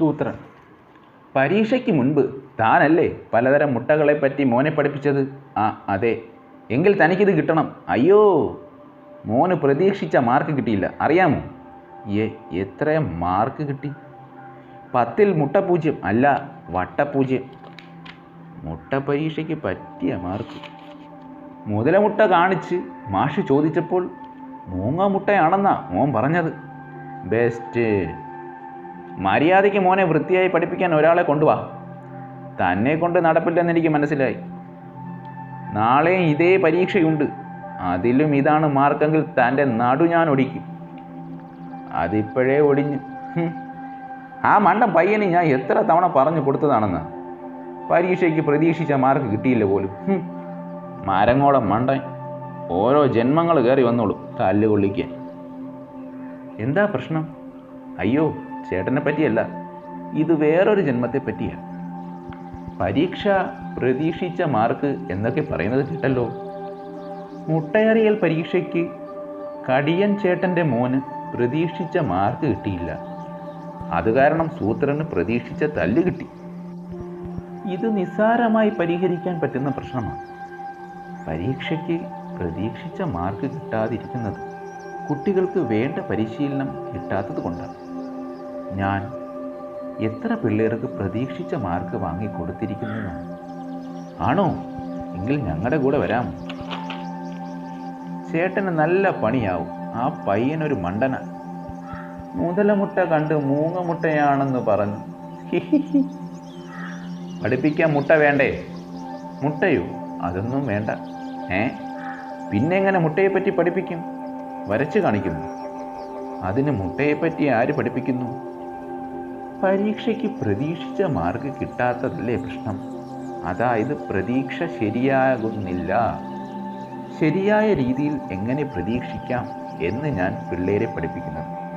സൂത്രൻ പരീക്ഷയ്ക്ക് മുൻപ് താനല്ലേ പലതരം മുട്ടകളെപ്പറ്റി മോനെ പഠിപ്പിച്ചത്? ആ അതെ. എങ്കിൽ തനിക്കിത് കിട്ടണം. അയ്യോ മോന് പ്രതീക്ഷിച്ച മാർക്ക് കിട്ടിയില്ല. അറിയാമോ? ഏ എത്ര മാർക്ക് കിട്ടി? പത്തിൽ മുട്ട പൂജ്യം അല്ല വട്ടപൂജ്യം മുട്ട പരീക്ഷയ്ക്ക് പറ്റിയ മാർക്ക് മുതലമുട്ട കാണിച്ച് മാഷ് ചോദിച്ചപ്പോൾ മൂങ്ങ മുട്ടയാണെന്നാ മോൻ പറഞ്ഞത്. ബെസ്റ്റ് മര്യാദയ്ക്ക് മോനെ വൃത്തിയായി പഠിപ്പിക്കാൻ ഒരാളെ കൊണ്ടുവാ. തന്നെ കൊണ്ട് നടപ്പില്ലെന്ന് എനിക്ക് മനസ്സിലായി. നാളെയും ഇതേ പരീക്ഷയുണ്ട്. അതിലും ഇതാണ് മാർക്കെങ്കിൽ തന്റെ നടു ഞാൻ ഒടിക്കും. അതിപ്പോഴേ ഒടിഞ്ഞു. ആ മണ്ടൻ പയ്യന് ഞാൻ എത്ര തവണ പറഞ്ഞു കൊടുത്തതാണെന്ന്. പരീക്ഷയ്ക്ക് പ്രതീക്ഷിച്ച മാർക്ക് കിട്ടിയില്ല പോലും. മരങ്ങോളം മണ്ടൻ. ഓരോ ജന്മങ്ങൾ കയറി വന്നോളും തല്ല് കൊള്ളിക്കാൻ എന്താ പ്രശ്നം? അയ്യോ ചേട്ടനെ പറ്റിയല്ല ഇത് വേറൊരു ജന്മത്തെ പറ്റിയാണ് പരീക്ഷ പ്രതീക്ഷിച്ച മാർക്ക് എന്നൊക്കെ പറയുന്നത് കേട്ടല്ലോ. മുട്ടയറിയൽ പരീക്ഷയ്ക്ക് കടിയൻ ചേട്ടന്റെ മോന് പ്രതീക്ഷിച്ച മാർക്ക് കിട്ടിയില്ല. അത് കാരണം സൂത്രന് പ്രതീക്ഷിച്ച തല്ല് കിട്ടി. ഇത് നിസ്സാരമായി പരിഹരിക്കാൻ പറ്റുന്ന പ്രശ്നമാണ്. പരീക്ഷയ്ക്ക് പ്രതീക്ഷിച്ച മാർക്ക് കിട്ടാതിരിക്കുന്നത് കുട്ടികൾക്ക് വേണ്ട പരിശീലനം കിട്ടാത്തത് കൊണ്ടാണ്. ഞാൻ എത്ര പിള്ളേർക്ക് പ്രതീക്ഷിച്ച മാർക്ക് വാങ്ങി കൊടുത്തിരിക്കുന്നതാണ് ആണോ? എങ്കിൽ ഞങ്ങളുടെ കൂടെ വരാം. ചേട്ടന് നല്ല പണിയാവും. ആ പയ്യനൊരു മണ്ടന. മുതലമുട്ട കണ്ട് മൂങ്ങമുട്ടയാണെന്ന് പറഞ്ഞു. പഠിപ്പിക്കാൻ മുട്ട വേണ്ടേ? മുട്ടയോ? അതൊന്നും വേണ്ട. ഏ? പിന്നെ എങ്ങനെ മുട്ടയെപ്പറ്റി പഠിപ്പിക്കും? വരച്ച് കാണിക്കുന്നു. അതിന് മുട്ടയെപ്പറ്റി ആര് പഠിപ്പിക്കുന്നു? പരീക്ഷയ്ക്ക് പ്രതീക്ഷിച്ച മാർക്ക് കിട്ടാത്തതല്ലേ പ്രശ്നം? അതായത് പ്രതീക്ഷ ശരിയാകുന്നില്ല. ശരിയായ രീതിയിൽ എങ്ങനെ പ്രതീക്ഷിക്കാം എന്ന് ഞാൻ പിള്ളേരെ പഠിപ്പിക്കുന്നത്.